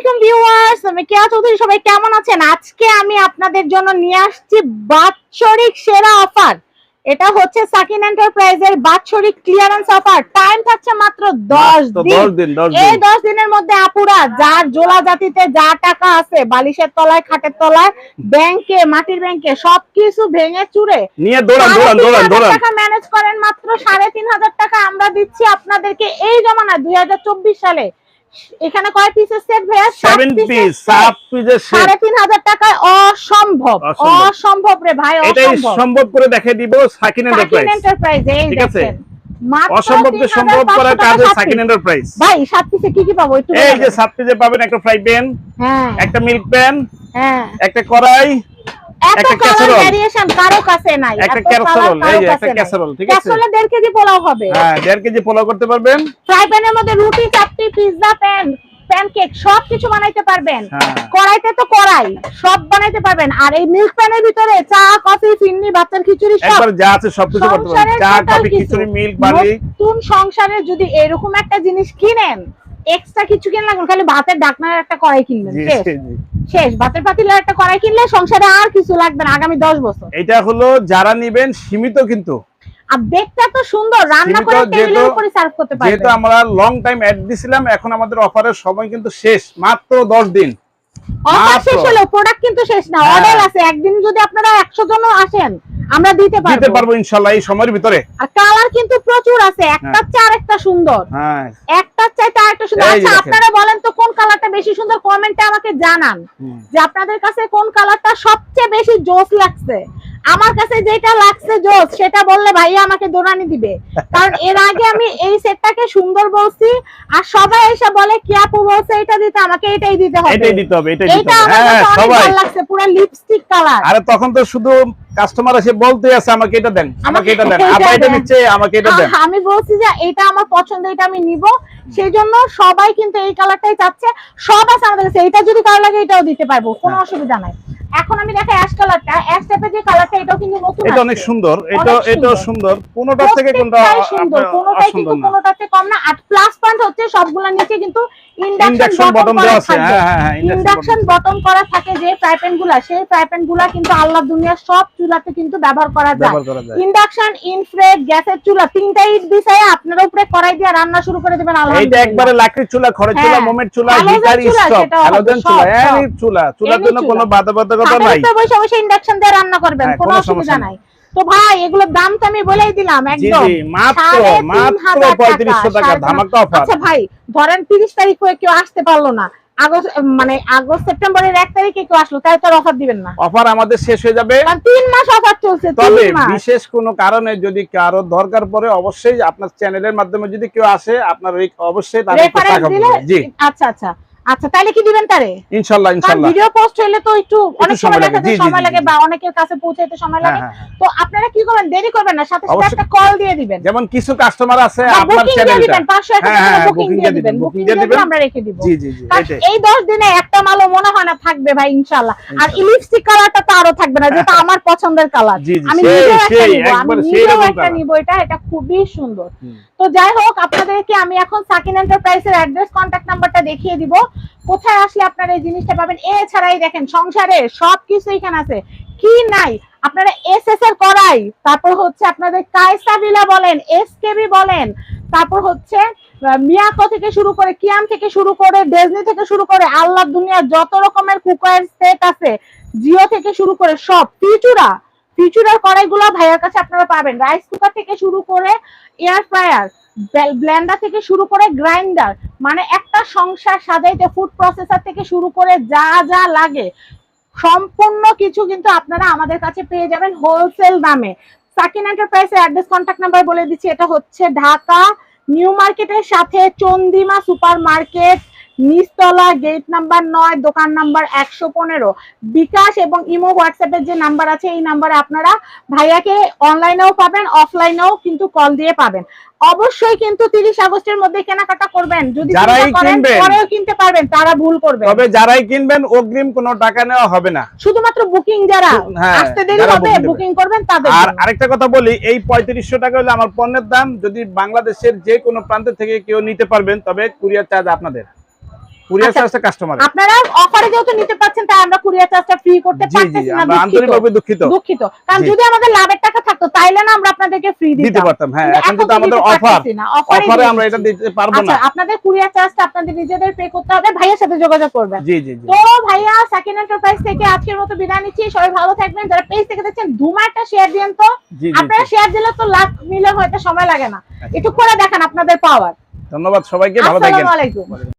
আলাইকুম ভিউয়ার্স আমি কেয়া চৌধুরী সবাই কেমন আছেন? আজকে আমি আপনাদের জন্য নিয়ে আসছি বাৎসরিক সেরা অফার। এটা হচ্ছে সাকিন এন্টারপ্রাইজের বাৎসরিক ক্লিয়ারেন্স অফার টাইম থাকছে মাত্র 10 দিন। দশ দিন দশ এই দিন। দশ দিনের মধ্যে আপুরা যার জোলা জাতিতে যা টাকা আছে বালিশের তলায় খাটের তলায় ব্যাংকে মাটির ব্যাংকে সবকিছু ভেঙে চুরে নিয়ে দৌড়ান দৌড়ান দৌড়ান দৌড়ান। টাকা ম্যানেজ করেন মাত্র সাড়ে তিন হাজার টাকা। আমরা দিচ্ছি আপনাদেরকে এই হাজার চব্বিশ সালে। এখানে কয় পিসের সেট ভাইয়া? সাত সেভেন পিস set। সাত পিসের সাড়ে সেট তিন হাজার টাকায় অসম্ভব অসম্ভব। অসম্ভব রে ভাই এটাই সম্ভব করে দেখে দিব সাকিন সাকিন এন্টারপ্রাইজ এন্টারপ্রাইজ এই ঠিক আছে? অসম্ভবকে সম্ভব করার কাজ সাকিন এন্টারপ্রাইজ ভাই সাত পিসে কি কি পাবো? একটু এই যে দেন। সাত পিসে পাবেন একটা ফ্রাই প্যান হ্যাঁ। একটা মিল্ক প্যান হ্যাঁ। একটা কড়াই এত কালার casserole। কারও কাছে নাই একটা এত colour ক্যাসারোল কারও এই একটা কাছে ঠিক আছে? ক্যাসরোলে দেড় কেজি পোলাও হবে। হ্যাঁ দেড় কেজি পোলাও করতে পারবেন। ফ্রাই প্যানের মধ্যে রুটি চাপটি পিৎজা প্যান প্যানকেক সব বানাইতে পারবেন। হ্যাঁ। কড়াইতে তো কড়াই সব বানাইতে পারবেন। আর এই মিল্ক প্যানের ভিতরে চা কফি চিনি বাচ্চার খিচুড়ি সব। একবার যা আছে সবকিছু করতে পারবেন। সংসারের চা কফি কিছু। খিচুড়ি মিল্ক বালি। নতুন সংসারে যদি এরকম একটা জিনিস কিনেন এক্সট্রা কিছু কিনে লাগবে খালি ভাতের ঢাকনার একটা কড়াই কিনবেন শেষ। ভাতের পাতিলের একটা কড়াই কিনলে সংসারে আর কিছু লাগবে না আগামী দশ বছর। এটা হলো যারা নিবেন সীমিত কিন্তু। আর দেখতে তো সুন্দর রান্না করে টেবিলের উপরে সার্ভ করতে যেহেতু পারবেন আমরা লং টাইম অ্যাড দিছিলাম এখন আমাদের অফারের সময় কিন্তু শেষ মাত্র দশ দিন। অফার শেষ হলো প্রোডাক্ট কিন্তু শেষ না হ্যাঁ। অর্ডার আছে একদিন যদি আপনারা একশো জন আসেন আমরা দিতে পারব। দিতে পারব ইনশাল্লাহ এই সময়ের ভিতরে। আর কালার কিন্তু প্রচুর আছে একটার চেয়ে আরেকটা সুন্দর। হ্যাঁ। একটার চাইতে আরেকটা সুন্দর। আচ্ছা আপনারা বলেন তো কোন কালারটা বেশি সুন্দর কমেন্টে আমাকে জানান। যে আপনাদের কাছে কোন কালারটা সবচেয়ে বেশি জোস লাগছে? আমার কাছে যেটা লাগছে জোস সেটা বললে ভাইয়া আমাকে দোনানি দিবে। কারণ এর আগে আমি এই সেটটাকে সুন্দর বলছি আর সবাই এসে বলে কি আপু বলছে এটা দিতে আমাকে এটাই দিতে হবে। এটাই দিতে হবে এটাই দিতে হবে। হ্যাঁ সবাই। লাগছে পুরো লিপস্টিক কালার আরে তখন তো শুধু কাস্টমার এসে বলতে আছে আমাকে এটা দেন আমাকে এটা দেন। আপা এটা নিচ্ছে আমাকে এটা দেন। আমি বলছি যে এটা আমার পছন্দ এটা আমি নিব। সেই জন্য সবাই কিন্তু এই কালারটাই চাচ্ছে। সব আছে আমাদের কাছে এটা যদি কারও লাগে এটাও দিতে পারব কোনো হ্যাঁ। অসুবিধা নাই। এখন আমি দেখাই অ্যাশ কালারটা অ্যাশ টাইপের যে কালারটা এটাও কিন্তু নতুন এটা অনেক। সুন্দর এটা এটাও সুন্দর। কোনোটার থেকে কোনটা সুন্দর অসুন্দর কিন্তু কোনোটাতে কম না আর প্লাস পয়েন্ট হচ্ছে সবগুলোর নিচে কিন্তু ইন্ডাকশন বটন দেওয়া আছে হ্যাঁ হ্যাঁ হ্যাঁ ইন্ডাকশন বটন করা থাকে যে ফ্রাই প্যানগুলা সেই ফ্রাই প্যানগুলা কিন্তু আল্লাহ দুনিয়ার সব চুলাতে কিন্তু ব্যবহার করা যায় ইন্ডাকশন ইনফ্রেড গ্যাসের চুলা তিনটা ইট বিছায় আপনার উপরে কড়াই দিয়ে রান্না শুরু করে দেবেন এইটা আলহামদুলিল্লাহ একবারে লাকড়ির চুলা খড়ের চুলা হ্যাঁ। মোমের চুলা হিটার চুলা, স্টপ হ্যালোজেন চুলা। চুলা চুলার জন্য। কোনো বাধ্যবাধকতা খাটের নাই। বসে বসে ইন্ডাকশন দিয়ে রান্না করবেন হ্যাঁ, কোনো কোনো অসুবিধা নাই। তো ভাই এগুলোর দাম তো আমি বলেই দিলাম একদম। মাত্র মাত্র হাজার পঁয়ত্রিশশো টাকা ধামাকা অফার আচ্ছা ভাই ধরেন তিরিশ তারিখ হয়ে কেউ আসতে পারল না আগস্ট মানে আগস্ট সেপ্টেম্বরের তারিখে কেউ আসলো তাই তো অফার দিবেন না। অফার আমাদের শেষ হয়ে যাবে। মাস অফার চলছে তবে বিশেষ কোনো কারণে যদি কারও দরকার পড়ে অবশ্যই আপনার চ্যানেলের মাধ্যমে যদি কেউ আসে আপনার অবশ্যই তার টাকা জি। আচ্ছা আচ্ছা। আচ্ছা তাহলে কি দিবেন তারে? ইনশাল্লাহ কারণ ইনশাল্লাহ। ভিডিও পোস্ট হলে তো একটু অনেক সময় লাগে, সময় লাগে বা অনেকের কাছে পৌঁছাইতে সময় হ্যাঁ লাগে। হ্যাঁ হ্যাঁ। তো আপনারা কি করবেন? দেরি করবেন না সাথে সাথে একটা কল দিয়ে দিবেন। যেমন কিছু কাস্টমার আছে আপনার চ্যানেলটা দিবেন 500 টাকা হ্যাঁ, হ্যাঁ, বুকিং দিয়ে দিবেন। বুকিং দিয়ে দিবেন। আমরা রেখে দিব। জি জি জি এই 10 দিনে একটা মালও মনে হয় না থাকবে ভাই ইনশাআল্লাহ। আর লিপস্টিক কালারটা তো আরও থাকবে না যেটা আমার পছন্দের কালার আমি নিজেও একটা নিব আমি নিজেও একটা নিব এটা এটা খুবই সুন্দর। তো যাই হোক, আপনাদেরকে আমি এখন সাকিন এন্টারপ্রাইজের অ্যাড্রেস কন্ট্যাক্ট নাম্বারটা দেখিয়ে দিব। কোথায় আসলে আপনারা এই জিনিসটা পাবেন? এছাড়াই দেখেন, সংসারে সবকিছু এখানে আছে। কি নাই? আপনারা এস এস এর করাই। তারপর হচ্ছে আপনাদের কায়সাবিলা বলেন এস এসকেবি বলেন, তারপর হচ্ছে মিয়াকো থেকে শুরু করে, কিয়াম থেকে শুরু করে, ডেজনি থেকে শুরু করে, আল্লাহ দুনিয়ার যত রকমের কুকার সেট আছে, জিও থেকে শুরু করে সব, ফিচুরা ফিচুরার কড়াইগুলো ভাইয়ার কাছে আপনারা পাবেন। রাইস কুকার থেকে শুরু করে এয়ার ফ্রায়ার ব্লেন্ডার থেকে শুরু করে গ্রাইন্ডার মানে একটা সংসার সাজাইতে ফুড প্রসেসর থেকে শুরু করে যা যা লাগে, সম্পূর্ণ কিছু কিন্তু আপনারা আমাদের কাছে পেয়ে যাবেন হোলসেল দামে। সাকিন এন্টারপ্রাইজের অ্যাড্রেস কন্ট্যাক্ট নাম্বার বলে দিচ্ছি, এটা হচ্ছে ঢাকা, নিউ মার্কেটের সাথে চন্দিমা সুপার মার্কেট নিচতলা গেট নাম্বার নয় দোকান নাম্বার একশো পনেরো। বিকাশ এবং ইমো হোয়াটসঅ্যাপের যে নাম্বার আছে এই নাম্বারে আপনারা ভাইয়াকে অনলাইনেও পাবেন অফলাইনেও কিন্তু কল দিয়ে পাবেন। অবশ্যই কিন্তু তিরিশ আগস্টের মধ্যে কেনাকাটা করবেন। যদি যারাই কিনবেন, পরেও কিনতে পারবেন তারা ভুল করবে তবে যারাই কিনবেন অগ্রিম কোনো টাকা নেওয়া হবে না। শুধুমাত্র বুকিং যারা হ্যাঁ, আসতে দেরি হবে বুকিং করবেন তাদের আর আরেকটা কথা বলি এই পঁয়ত্রিশশো টাকা হলে আমার পণ্যের দাম যদি বাংলাদেশের যে কোনো প্রান্ত থেকে কেউ নিতে পারবেন তবে কুরিয়ার চার্জ আপনাদের। কুরিয়ার আচ্ছা। চার্জটা কাস্টমার আপনারা অফারে যেহেতু নিতে পারছেন তাই আমরা কুরিয়ার চার্জটা ফ্রি করতে পারতেছি না আন্তরিকভাবে দুঃখিত। দুঃখিত। কারণ যদি আমাদের লাভের টাকা থাকতো তাইলে না আমরা আপনাদেরকে ফ্রি দিতে পারতাম হ্যাঁ এখন তো আমাদের অফার অফারে আমরা এটা দিতে পারব আচ্ছা না। আপনাদের কুরিয়ার চার্জটা আপনাদের নিজেদের পে করতে হবে ভাইয়ের সাথে যোগাযোগ করবেন। জি জি তো ভাইয়া সাকিন এন্টারপ্রাইজ থেকে আজকের মতো বিদায় নিচ্ছি। সবাই ভালো থাকবেন। যারা পেজ থেকে দেখছেন ধুমা একটা শেয়ার দিন তো আপনারা শেয়ার দিলে তো লাখ মিলিয়ন হইতে সময় লাগে না। একটু করে দেখেন আপনাদের পাওয়ার ধন্যবাদ সবাইকে ভালো থাকবেন আসসালামু আলাইকুম।